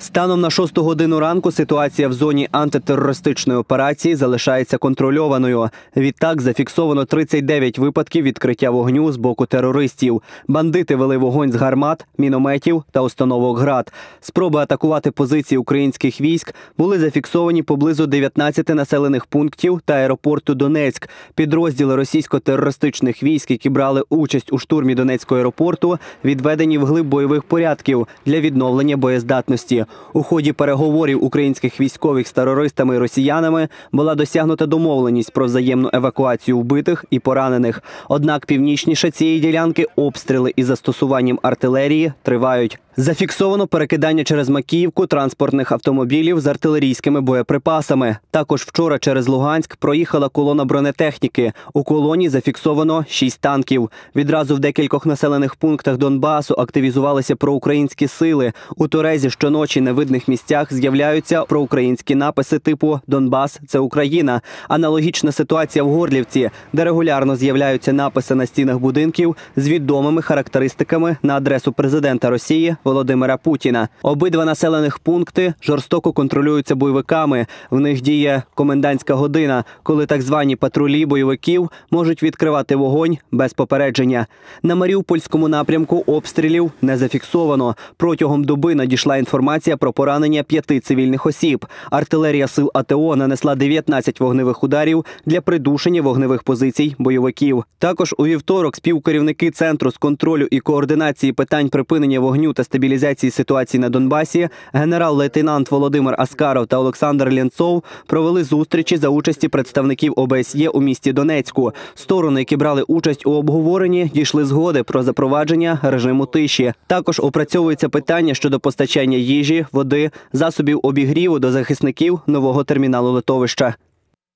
Станом на шосту годину ранку ситуація в зоні антитерористичної операції залишається контрольованою. Відтак зафіксовано 39 випадків відкриття вогню з боку терористів. Бандити вели вогонь з гармат, мінометів та установок ГРАД. Спроби атакувати позиції українських військ були зафіксовані поблизу 19 населених пунктів та аеропорту Донецьк. Підрозділи російсько-терористичних військ, які брали участь у штурмі Донецького аеропорту, відведені в глиб бойових порядків для відновлення боєздатності. У ході переговорів українських військових з терористами і росіянами була досягнута домовленість про взаємну евакуацію вбитих і поранених. Однак північніше цієї ділянки обстріли із застосуванням артилерії тривають. Зафіксовано перекидання через Макіївку транспортних автомобілів з артилерійськими боєприпасами. Також вчора через Луганськ проїхала колона бронетехніки. У колоні зафіксовано шість танків. Відразу в декількох населених пунктах Донбасу активізувалися проукраїнські сили. У Торезі щоночі на видних місцях з'являються проукраїнські написи типу Донбас це Україна. Аналогічна ситуація в Горлівці, де регулярно з'являються написи на стінах будинків з відомими характеристиками на адресу президента Росії Володимира Путіна. Обидва населених пункти жорстоко контролюються бойовиками. В них діє комендантська година, коли так звані патрулі бойовиків можуть відкривати вогонь без попередження. На Маріупольському напрямку обстрілів не зафіксовано. Протягом доби надійшла інформація про поранення п'яти цивільних осіб. Артилерія сил АТО нанесла 19 вогневих ударів для придушення вогневих позицій бойовиків. Також у вівторок співкерівники центру з контролю і координації питань припинення вогню та стабілізації ситуації на Донбасі, генерал-лейтенант Володимир Аскаров та Олександр Лєнцов провели зустрічі за участі представників ОБСЄ у місті Донецьку. Сторони, які брали участь у обговоренні, дійшли згоди про запровадження режиму тиші. Також опрацьовується питання щодо постачання їжі, води, засобів обігріву до захисників нового терміналу литовища.